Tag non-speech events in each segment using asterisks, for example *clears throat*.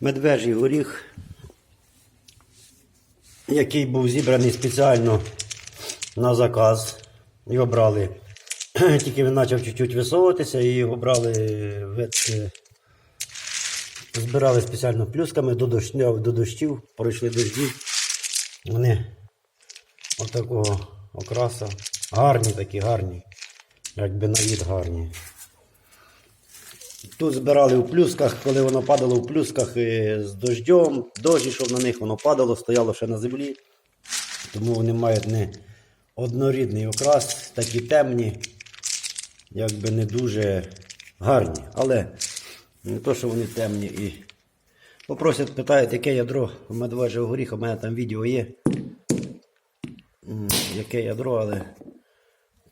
медвежий горіх, який був зібраний спеціально на заказ. Його брали. *clears throat* Тільки він почав чуть-чуть висовуватися і його брали збирали спеціально плюсками до дощів, до дощів, пройшли дожді. Вони отакого окраса. Гарні такі, гарні. Якби на від гарні. Тут збирали у плюсках, коли воно падало у плюсках з дождем, дощ йшов на них, воно падало, стояло ще на землі. Тому вони мають не однорідний окрас, такі темні, якби не дуже гарні. Але не то, що вони темні і. Попросять, питають, яке ядро медвежого горіха, у мене там відео є. Яке ядро, але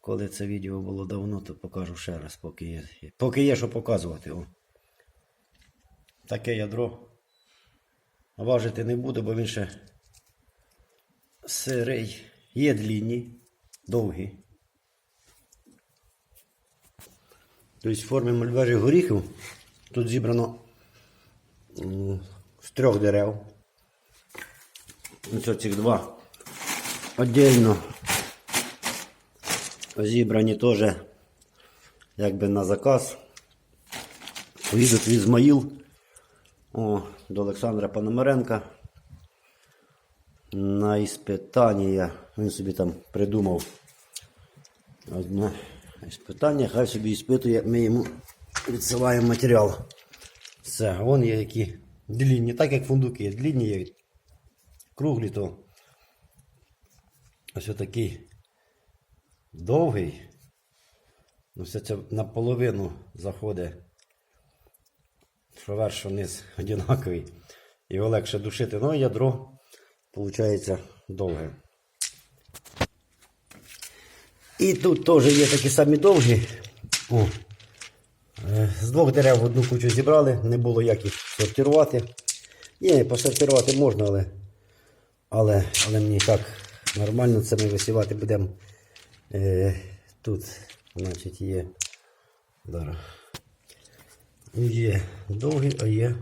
коли це відео було давно, то покажу ще раз, поки є, поки є що показувати. О. Таке ядро. Важити не буду, бо він ще сирий. Є длінні, довгі. Тобто в формі мальвежих горіхів тут зібрано з трьох дерев. Ось цих два. Отдельно зібрані теж якби на заказ. Поїдуть в Ізмаїл о, до Олександра Пономаренка. На іспитання. Він собі там придумав одне іспитання, хай собі іспитує, ми йому відсилаємо матеріал. Все, вон є які длінні, так як фундуки є, длінні є, круглі, то ось отакий довгий. Ну, все це наполовину заходить, що верх, що низ одинаковий. Його легше душити. Ну, ядро, виходить, довге. І тут теж є такі самі довгі. О, е, з двох дерев одну кучу зібрали, не було як їх сортувати. Ні, посортувати можна, але, але, але мені так нормально це ми висівати будемо. Е, тут, значить, є. Зараз. Є довгі, а є.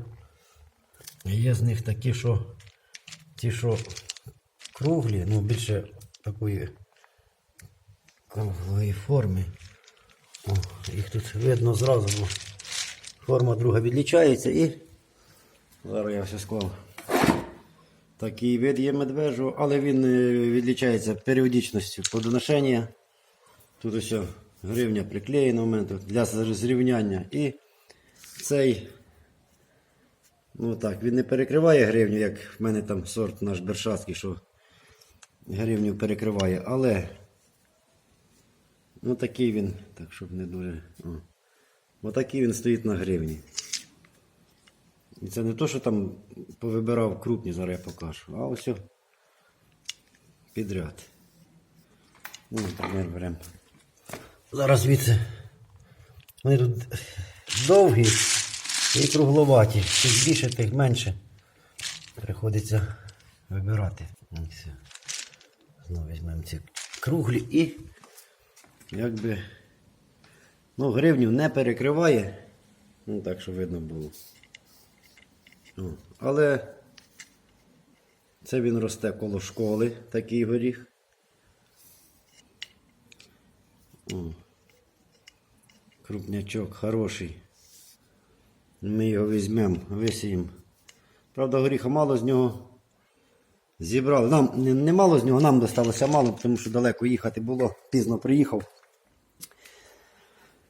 Є з них такі, що ті, що круглі, ну більше такої круглої форми. О, їх тут видно зразу. бо Форма друга відлічається і зараз я все склав. Такий вид є медвежу, але він е, відлічається періодичністю плодоношення. Тут ось гривня приклеєна у мене для зрівняння. І цей, ну так, він не перекриває гривню, як в мене там сорт наш Бершацький, що гривню перекриває, але ну такий він, так щоб не дуже. О. Отакий він стоїть на гривні. І це не то, що там повибирав крупні, зараз я покажу. А ось підряд. Ну, наприклад, беремо. Зараз звідси. Вони тут довгі і кругловаті. Тих більше, тих менше. Приходиться вибирати. Ось все. Знову візьмемо ці круглі і якби ну, гривню не перекриває. Ну так, щоб видно було. О, Але це він росте коло школи, такий горіх. Крупнячок хороший. Ми його візьмемо, висіємо. Правда, горіха мало з нього зібрали. Нам не мало з нього, нам досталося мало, тому що далеко їхати було. Пізно приїхав.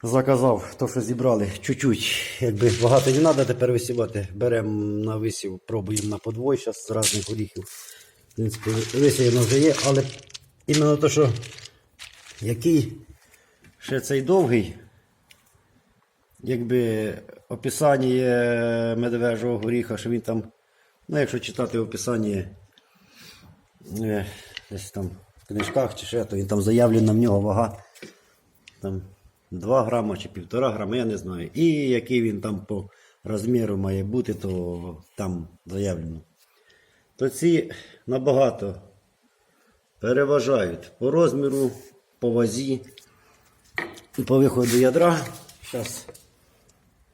Заказав то, що зібрали чуть-чуть. Якби багато не треба тепер висівати. Беремо на висів, пробуємо на подвой зараз з різних горіхів. В принципі, висіяно вже є, але іменно то, що який ще цей довгий, якби описання медвежого горіха, що він там, ну якщо читати описання е, десь там в книжках чи ще, то він там заявлена в нього вага. Там 2 грама чи 1,5 грама, я не знаю. І який він там по розміру має бути, то там заявлено. То ці набагато переважають по розміру, по вазі і по виходу ядра. Зараз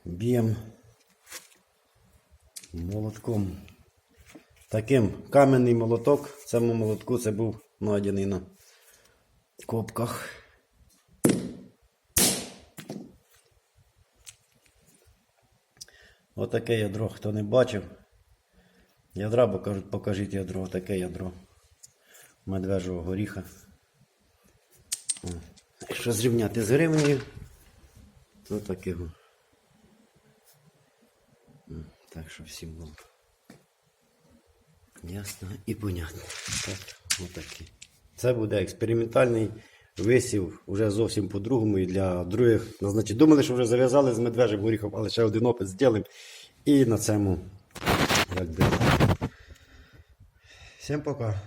б'ємо молотком. Таким кам'яний молоток. В цьому молотку це був знайдений на копках. Отаке ядро, хто не бачив. Ядра, бо кажуть, покажіть ядро, таке ядро медвежого горіха. Якщо зрівняти з гривнею, то. М, Так що всім було. Ясно і понятно. Так, отакі. Це буде експериментальний висів вже зовсім по-другому і для других. Ну, значить, думали, що вже зав'язали з медвежим горіхом, але ще один опис зробимо. І на цьому якби. Всім пока.